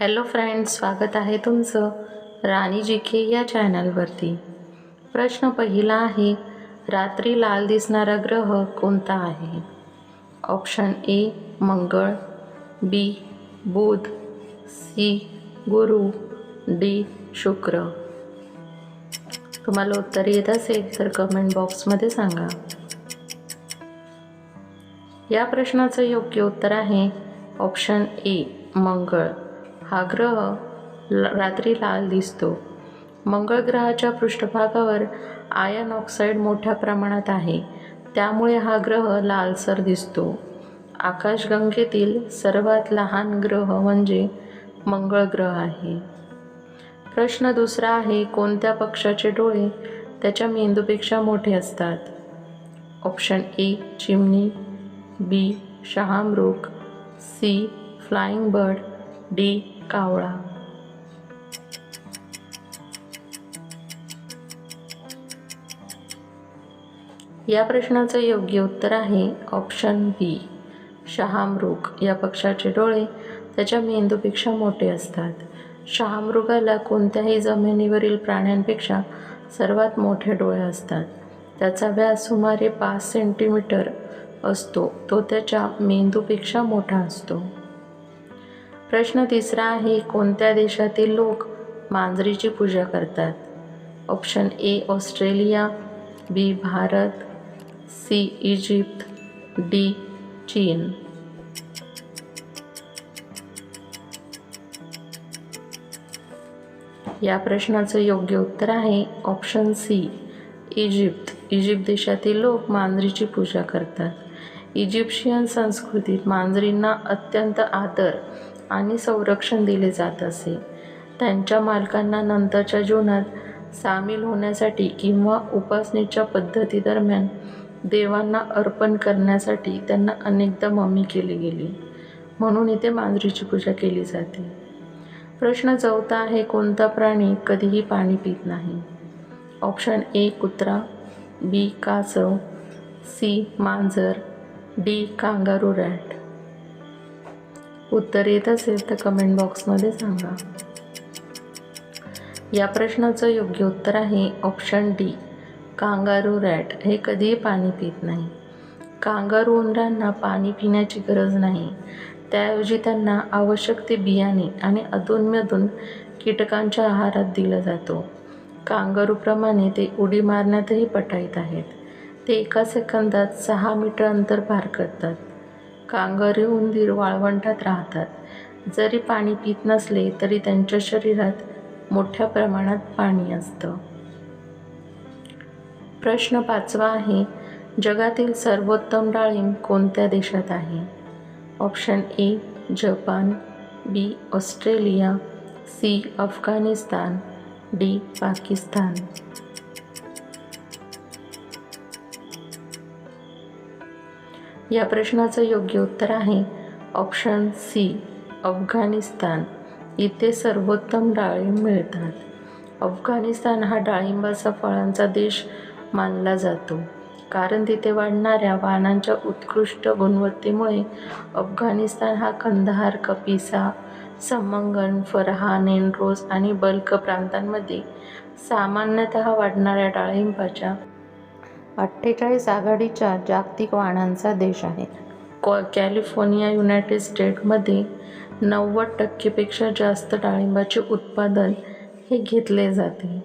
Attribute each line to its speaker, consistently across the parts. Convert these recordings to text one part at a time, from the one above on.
Speaker 1: Hello friends स्वागत आहे तुमचं राणी जी के या चॅनलवरती. प्रश्न पहिला आहे रात्री लाल दिसणारा ग्रह कोणता आहे? ऑप्शन ए मंगळ बी बुध सी गुरु डी शुक्र. तुम्हाला उत्तर येत असेल तर कमेंट बॉक्समध्ये सांगा. या प्रश्नाचं योग्य उत्तर आहे ऑप्शन ए मंगळ. हा ग्रह ल रात्री लाल दिसतो. मंगळ ग्रहाच्या पृष्ठभागावर आयन ऑक्साईड मोठ्या प्रमाणात आहे. त्यामुळे हा ग्रह लालसर दिसतो. आकाशगंगेतील सर्वात लहान ग्रह म्हणजे मंगळ ग्रह आहे. प्रश्न दुसरा आहे कोणत्या पक्षाचे डोळे त्याच्या मेंदूपेक्षा मोठे असतात? ऑप्शन ए चिमणी बी शहामृग सी फ्लाइंग बर्ड डी कावळा. या प्रश्नाचं योग्य उत्तर आहे ऑप्शन बी शहामृग. या पक्षाचे डोळे त्याच्या मेंदूपेक्षा मोठे असतात. शहामृगाला कोणत्याही जमिनीवरील प्राण्यांपेक्षा सर्वात मोठे डोळे असतात. त्याचा व्यास सुमारे पाच सेंटीमीटर असतो. तो त्याच्या मेंदूपेक्षा मोठा असतो. प्रश्न तिसरा आहे कोणत्या देशातील लोक मांजरीची पूजा करतात? Option A Australia B Bharat C Egypt D चीन. या प्रश्नाचं योग्य उत्तर आहे ऑप्शन सी इजिप्त. इजिप्त देशातील लोक मांजरीची पूजा करतात. इजिप्शियन संस्कृतीत मांजरींना अत्यंत आदर आणि संरक्षण दिले जात असे. त्यांच्या मालकांना नंतरच्या जीवनात सामील होण्यासाठी किंवा उपासनेच्या पद्धतीदरम्यान देवांना अर्पण करण्यासाठी त्यांना अनेकदा ममी केली गेली. म्हणून इथे मांजरीची पूजा केली जाते. प्रश्न चौथा आहे कोणता प्राणी कधीही पाणी पित नाही. ऑप्शन ए कुत्रा बी कासव सी मांजर डी कांगारू रॅट. उत्तर येत असेल तर कमेंट बॉक्समध्ये सांगा. या प्रश्नाचं योग्य उत्तर आहे ऑप्शन डी कांगारू रॅट. हे कधीही पाणी पित नाही. कांगारू उंदरांना पाणी पिण्याची गरज नाही. त्याऐवजी त्यांना आवश्यक ते बियाणे आणि अधूनमधून कीटकांच्या आहारात दिला जातो. कांगारूप्रमाणे ते उडी मारण्यातही पटाईत आहेत. ते एका सेकंदात सहा मीटर अंतर पार करतात. कांगरे उंदीर वाळवंटात राहतात. जरी पाणी पित नसले तरी त्यांच्या शरीरात मोठ्या प्रमाणात पाणी असतं. प्रश्न पाचवा आहे जगातील सर्वोत्तम डाळिंब कोणत्या देशात आहे? Option A Japan B Australia C Afghanistan D Pakistan. या प्रश्नाचं योग्य उत्तर आहे. Option C Afghanistan. इथे सर्वोत्तम डाळिंब मिळतात. अफगाणिस्तान हा डाळिंबाचा फळांचा देश मानला जातो. कारण तिथे वाढणाऱ्या वाहनांच्या उत्कृष्ट गुणवत्तेमुळे अफगाणिस्तान हा कंदहार कपिसा समंगन फरहा नेनरोज आणि बल्क प्रांतांमध्ये सामान्यतः वाढणाऱ्या डाळिंबाच्या अठ्ठेचाळीस आघाडीच्या जागतिक वाहनांचा देश आहे. कॉ कॅलिफोर्निया युनायटेड स्टेटमध्ये नव्वद टक्केपेक्षा जास्त डाळिंबाचे उत्पादन हे घेतले जाते.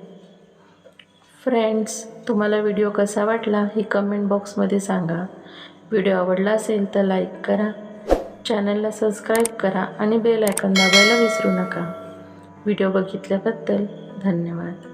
Speaker 1: फ्रेंड्स तुम्हाला व्हिडिओ कसा वाटला हे कमेंट बॉक्समध्ये सांगा. व्हिडिओ आवडला असेल तर लाईक करा चॅनलला सबस्क्राईब करा आणि बेल आयकॉन दाबायला विसरू नका. व्हिडिओ बघितल्याबद्दल धन्यवाद.